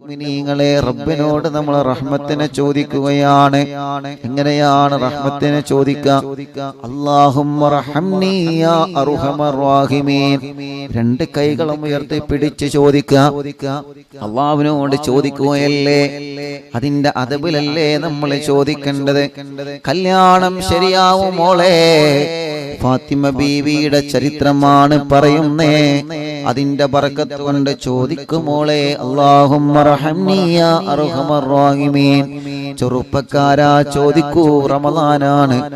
മുഅ്മിനീങ്ങളെ റബ്ബിനോട് നമ്മൾ റഹ്മത്തിനെ ചോദിക്കുകയാണ്. എങ്ങനെയാണ് റഹ്മത്തിനെ ചോദിക്കുക? അല്ലാഹുമ്മ അർഹമർ റഹീമീൻ. രണ്ട് കൈകളും ഉയർത്തി പിടിച്ച് ചോദിക്കുക. അള്ളാഹുവിനോട് ചോദിക്കുകയല്ലേ? അതിന്റെ അതബിലല്ലേ നമ്മൾ ചോദിക്കേണ്ടത്? കല്യാണം ശരിയാവും മോളെ. ഫാത്തിമ ബീവിയുടെ ചരിത്രമാണ് പറയുന്നേ. അതിന്റെ പറക്കത്ത് കൊണ്ട് ചോദിക്കുമോളെ റാഹിമീൻ. ചെറുപ്പക്കാരാ ചോദിക്കൂ റമദാനാണ്.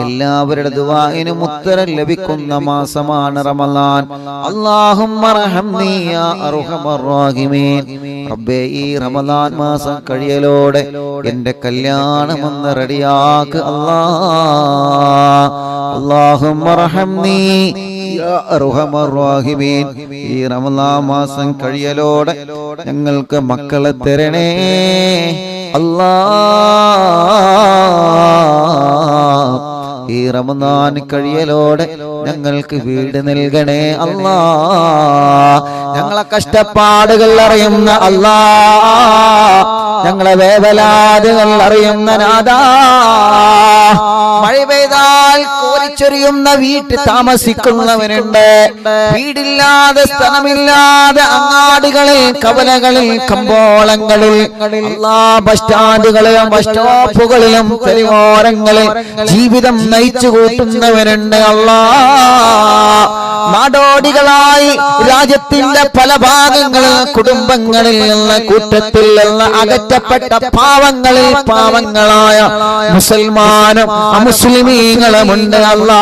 എല്ലാവരുടെ ദുവാഹിനും ഉത്തരം ലഭിക്കുന്ന മാസമാണ് റമദാൻ. അല്ലാഹുമ്മ റബ്ബേ ഈ റമദാൻ മാസം കഴിയലോടെ എന്റെ കല്യാണം ഒന്ന് റെഡിയാക്ക് അല്ലാ. ഈ റമദാൻ മാസം കഴിയലോടെ ഞങ്ങൾക്ക് മക്കളെ തരണേ. അല്ലാ. ഈ റമദാൻ കഴിയലോടെ ഞങ്ങൾക്ക് വീട് നൽകണേ. അല്ലാ. ഞങ്ങളെ കഷ്ടപ്പാടുകൾ അറിയുന്ന അല്ലാ. ഞങ്ങളെ വേവലാതുകൾ അറിയുന്ന നാദാ മഴ പെയ്താൽ കോരിച്ചൊരിയുന്ന വീട്ടിൽ താമസിക്കുന്നവനുണ്ട് വീടില്ലാതെ സ്ഥലമില്ലാതെ അങ്ങാടികളിൽ കവലകളിൽ കമ്പോളങ്ങളിൽ എല്ലാ ബസ് സ്റ്റാൻഡുകളിലും ബസ് സ്റ്റോപ്പുകളിലും തെരുവോരങ്ങളിൽ ജീവിതം നയിച്ചു കൂട്ടുന്നവരുണ്ട്. അള്ളാ നാടോടികളായി രാജ്യത്തിന്റെ പല ഭാഗങ്ങളിൽ കുടുംബങ്ങളിൽ നിന്ന് കൂട്ടത്തിൽ നിന്ന് അകറ്റപ്പെട്ട പാവങ്ങളിൽ പാവങ്ങളായ മുസൽമാനും അമുസ്ലിമീങ്ങളുമുണ്ട്. അല്ലാ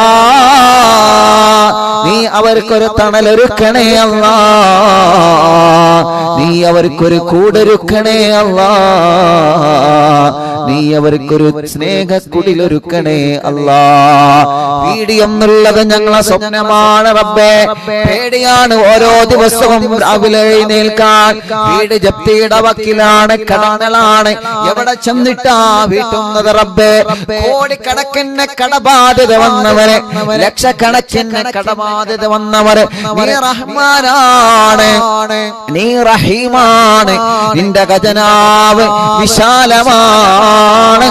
നീ അവർക്കൊരു തണലൊരുക്കണേ അല്ലാ നീ അവർക്കൊരു കൂടൊരുക്കണേ അല്ലാ. നീ അവർക്കൊരു സ്നേഹക്കുടിലൊരുക്കണേ അല്ലാ. എന്നുള്ളത് ഞങ്ങളെ സ്വപ്നമാണ് റബ്ബേ. പേടിയാണ് ഓരോ ദിവസവും രാവിലെ എഴുന്നേൽക്കാൻ. വീട് ജപ്തിയുടെ വക്കിലാണ് കടങ്ങളാണ്. എവിടെ ചെന്നിട്ടാ വീട്ടുന്നത് റബ്ബേ? കോടിക്കണക്കിന് കടബാധ്യത വന്നവരെ ലക്ഷക്കണക്കിന് കടബാധ്യത വന്നവരെ. നീ റഹ്മാനാണ്. നീ റഹീമാണ്. നിന്റെ ഖജനാവ് വിശാലമാണ്.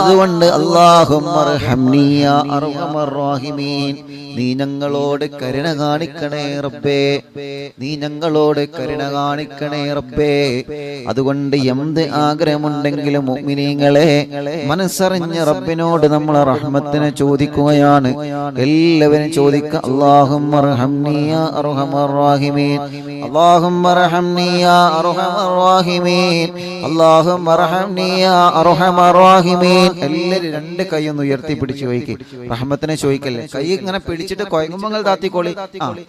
അതുകൊണ്ട് അള്ളാഹുറീൻ നീ ഞങ്ങളോട് കരുണ കാണിക്കണേ റബ്ബേ. നീ ഞങ്ങളോട് കരുണ കാണിക്കണേ റബ്ബേ. അതുകൊണ്ട് എന്ത് ആഗ്രഹമുണ്ടെങ്കിലും മുഗ്മിനീങ്ങളെ മനസ്സറിഞ്ഞ് റബ്ബിനോട് നമ്മൾ റഹ്മത്തിനെ ചോദിക്കുകയാണ്. എല്ലാവരും ചോദിക്ക അള്ളാഹും അള്ളാഹും അള്ളാഹും അള്ളാഹും എല്ലാവരും രണ്ട് കൈ ഉയർത്തി പിടിച്ചു ചോദിക്കും റഹ്മത്തിനെ ചോദിക്കല്ലേ? കൈ ഇങ്ങനെ പിടിച്ചിട്ട് കൊയങ്ങുമ്പോൾ താത്തിക്കോളി.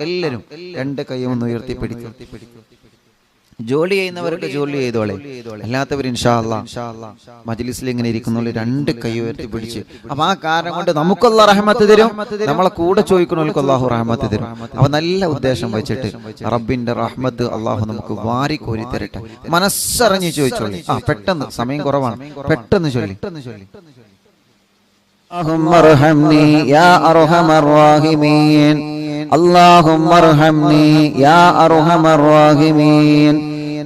എല്ലാരും രണ്ട് കൈ ഒന്ന് ഉയർത്തി പിടിക്കും. ജോലി ചെയ്യുന്നവർക്ക് ജോലി ചെയ്തോളെ അല്ലാത്തവർ മജ്ലിസിൽ ഇങ്ങനെ ഇരിക്കുന്ന രണ്ട് കൈ ഉയർത്തി പിടിച്ച് അപ്പൊ ആ കാരണം കൊണ്ട് നമുക്കുള്ള റഹ്മത്ത് തരും നമ്മളെ കൂടെ ചോദിക്കണവർക്ക് അള്ളാഹു റഹ്മത്ത് തരും അപ്പൊ നല്ല ഉദ്ദേശം വെച്ചിട്ട് റബ്ബിന്റെ റഹ്മത്ത് അള്ളാഹു നമുക്ക് വാരി കോരി തരട്ടെ മനസ്സറിഞ്ഞ് ചോദിച്ചോളി ആ പെട്ടെന്ന് സമയം കുറവാണ് പെട്ടെന്ന് ചൊല്ലി اللهم ارحمني يا ارحم الراحمين اللهم ارحمني يا ارحم الراحمين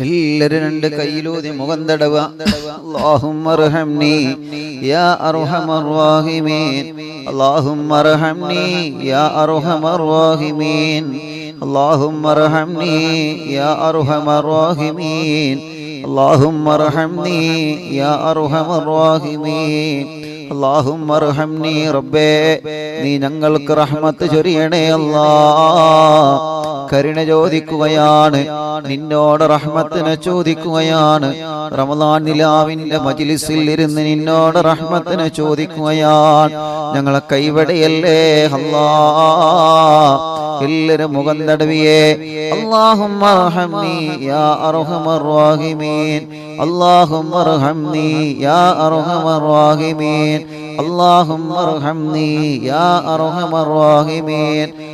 എല്ലാരും രണ്ട് കയ്യിലൂതി മുഖം തടവ റബ്ബേ നീ ഞങ്ങൾക്ക് റഹ്മത്ത് ചൊരിയണേ അല്ലാ. കരുണ ചോദിക്കുകയാണ്. നിന്നോട് റഹ്മത്തിനെ ചോദിക്കുകയാണ്. റമദാൻ നിലാവിന്റെ മജിലിസിൽ ഇരുന്ന് നിന്നോട് റഹ്മത്തിനെ ചോദിക്കുകയാണ്. ഞങ്ങളെ കൈവടയല്ലേ? അല്ലാ. എല്ലാരും മുഖം തടവിയേ. അള്ളാഹും അള്ളാഹും അള്ളാഹും അള്ളാഹും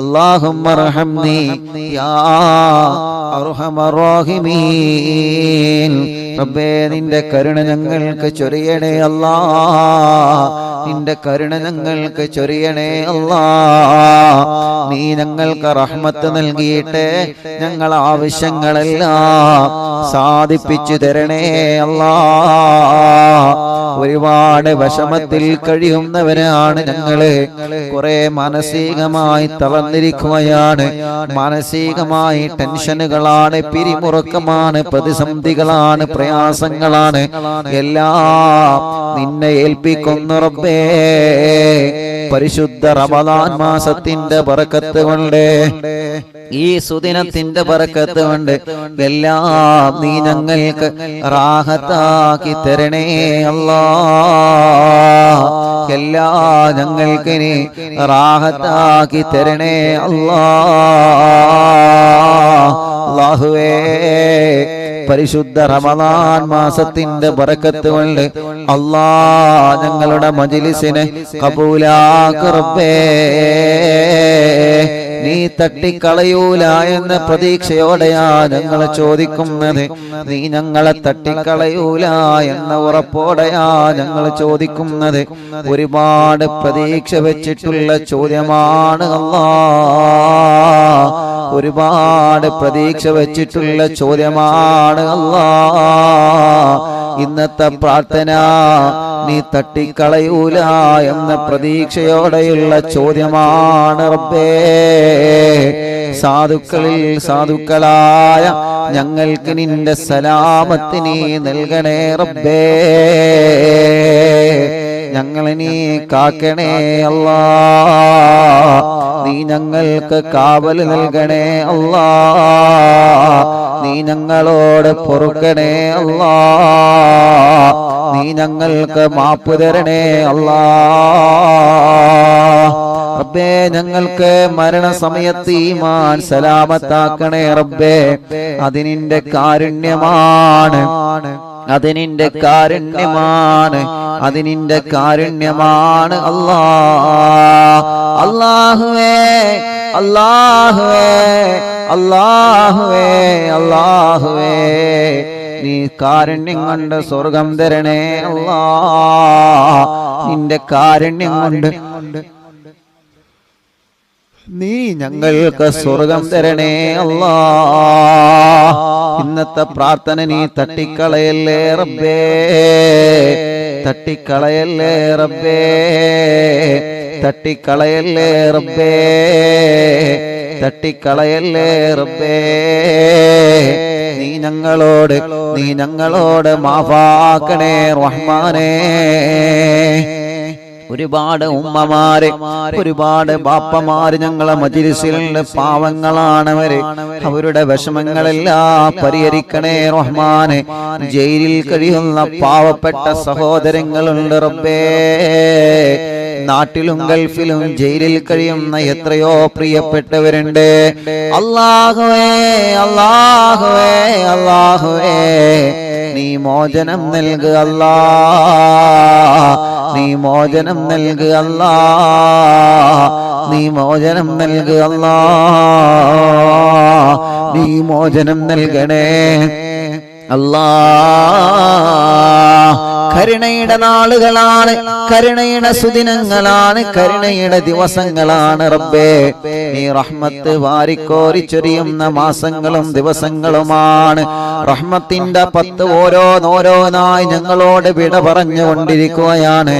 اللهم ارحمني يا أرحم الراحمين റബ്ബേ നിന്റെ കരുണ ഞങ്ങൾക്ക് ചൊരിയണേ അല്ലാ നിന്റെ കരുണ ഞങ്ങൾക്ക് ചൊരിയണേ അല്ലാ. നീ ഞങ്ങൾക്ക് റഹ്മത്ത് നൽകിയിട്ട് ഞങ്ങൾ ആവശ്യങ്ങളെല്ലാം സാധിപ്പിച്ചു തരണേ അല്ലാ. ഒരുപാട് വിഷമത്തിൽ കഴിയുന്നവരാണ് ഞങ്ങൾ. കുറെ മാനസികമായി തളർന്നിരിക്കുകയാണ്. മാനസികമായി ടെൻഷനുകളാണ് പിരിമുറുക്കമാണ് പ്രതിസന്ധികളാണ് പ്രയാസങ്ങളാണ്. എല്ലാം നിന്നെ ഏൽപ്പിക്കുന്നു റബ്ബേ. പരിശുദ്ധ റമദാൻ മാസത്തിന്റെ പറക്കത്ത് കൊണ്ട് ഈ സുദിനത്തിന്റെ പറക്കത്ത് കൊണ്ട് എല്ലാം നീ ഞങ്ങൾക്ക് റാഹത്താക്കി തരണേ അല്ലാ എല്ലാ ഞങ്ങൾക്ക് നീ റാഹത്താക്കി തരണേ അല്ലാ അല്ലാഹുവേ പരിശുദ്ധ റമദാൻ മാസത്തിന്റെ ബറക്കത്ത് കൊണ്ട് അള്ളാ ഞങ്ങളുടെ മജിലിസിനെ കബൂലാക്കറബേ നീ തട്ടിക്കളയൂല എന്ന പ്രതീക്ഷയോടെയാ ഞങ്ങൾ ചോദിക്കുന്നത്. നീ ഞങ്ങളെ തട്ടിക്കളയൂല എന്ന ഉറപ്പോടെയാ ഞങ്ങൾ ചോദിക്കുന്നത്. ഒരുപാട് പ്രതീക്ഷ വെച്ചിട്ടുള്ള ചോദ്യമാണ് അല്ലാ. ഒരുപാട് പ്രതീക്ഷ വെച്ചിട്ടുള്ള ചോദ്യമാണ് അല്ലാ. ഇന്നത്തെ പ്രാർത്ഥന നീ തട്ടിക്കളയൂല എന്ന പ്രതീക്ഷയോടെയുള്ള ചോദ്യമാണ് റബ്ബേ. സാധുക്കളിൽ സാധുക്കളായ ഞങ്ങൾക്ക് നിന്റെ സലാമത്തിനീ നൽകണേ റബ്ബേ. ഞങ്ങളെ നീ കാക്കണേ അല്ലാ. നീ ഞങ്ങൾക്ക് കാവൽ നൽകണേ അല്ലാ. നീ ഞങ്ങളോട് പൊറുക്കണേ അല്ലാ. നീ ഞങ്ങൾക്ക് മാപ്പ് തരണേ അല്ലാ. റബ്ബേ ഞങ്ങൾക്ക് മരണസമയത്ത് ഈമാൻ സലാമത്താക്കണേ റബ്ബേ. അതിനിന്റെ കാരുണ്യമാണ്. അതിനിന്റെ കാരുണ്യമാണ്. അതിനിന്റെ കാരുണ്യമാണ്. അല്ലാ അല്ലാഹുവേ അല്ലാഹുവേ അല്ലാഹുവേ അല്ലാഹുവേ നീ കാരുണ്യം കൊണ്ട് സ്വർഗം തരണേ. അല്ലാ നിന്റെ കാരുണ്യം കൊണ്ട് നീ ഞങ്ങൾക്ക് സ്വർഗം തരണേ അല്ലാ. ഇന്നത്തെ പ്രാർത്ഥന നീ തട്ടിക്കളയല്ലേ റബ്ബേ? തട്ടിക്കളയല്ലേ റബ്ബേ? തട്ടിക്കളയല്ലേ റബ്ബേ? തട്ടിക്കളയല്ലേ റബ്ബേ? നീ ഞങ്ങളോട് നീ ഞങ്ങളോട് മാഫാക്കണേ റഹ്മാനേ. ഒരുപാട് ഉമ്മമാര് ഒരുപാട് ബാപ്പമാര് ഞങ്ങളെ മജിലിസിലുള്ള പാവങ്ങളാണ് അവരുടെ വിഷമങ്ങളെല്ലാം പരിഹരിക്കണേ റഹ്മാന്. ജയിലിൽ കഴിയുന്ന പാവപ്പെട്ട സഹോദരങ്ങളുണ്ട് റബ്ബേ. നാട്ടിലും ഗൾഫിലും ജയിലിൽ കഴിയുന്ന എത്രയോ പ്രിയപ്പെട്ടവരുണ്ട്. അള്ളാഹുവേ അള്ളാഹുവേ അള്ളാഹുവേ. മോചനം നൽകുക അല്ലാ. നീ മോചനം നൽകുക അല്ലാ. നീ മോചനം നൽകുക അല്ലാ. നീ മോചനം നൽകണേ. കരുണയുടെ നാളുകളാണ് കരുണയുടെ സുദിനങ്ങളാണ് കരുണയുടെ ദിവസങ്ങളാണ് റബ്ബേ. നീ റഹ്മത്ത് വാരിക്കോരി ചൊരിയുന്ന മാസങ്ങളും ദിവസങ്ങളുമാണ്. റഹ്മത്തിന്റെ പത്ത് ഓരോന്നോരോന്നായി ഞങ്ങളോട് വിട പറഞ്ഞുകൊണ്ടിരിക്കുകയാണ്.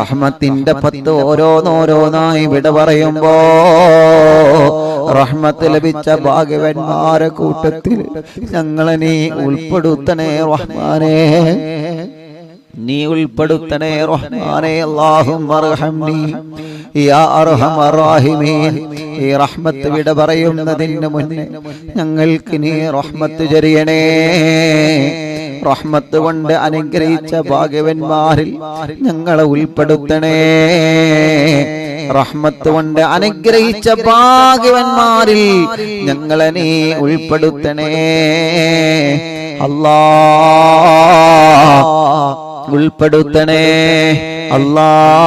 റഹ്മത്തിന്റെ പത്ത് ഓരോന്നോരോന്നായി വിട പറയുമ്പോ റഹ്മത്ത് ലഭിച്ച ഭാഗ്യവന്മാരെ കൂട്ടത്തിൽ ഞങ്ങളെ നീ ഉൾപ്പെടുത്തണേ റഹ്മാനേ. നീ ഉൾപ്പെടുത്തണേ റഹ്മാനേ. അല്ലാഹും യാ ഈ റഹ്മത്ത് വിട പറയുന്നതിന് മുന്നേ ഞങ്ങൾക്ക് നീ റഹ്മത്ത് ചൊരിയണേ. റഹ്മത്ത് കൊണ്ട് അനുഗ്രഹിച്ച ഭാഗ്യവന്മാരിൽ ഞങ്ങളെ ഉൾപ്പെടുത്തണേ. റഹ്മത്ത് കൊണ്ട് അനുഗ്രഹിച്ച ഭാഗ്യവന്മാരിൽ ഞങ്ങളെ നീ ഉൾപ്പെടുത്തണേ. അല്ലാ ഉൾപ്പെടുത്തണേ. അല്ലാ.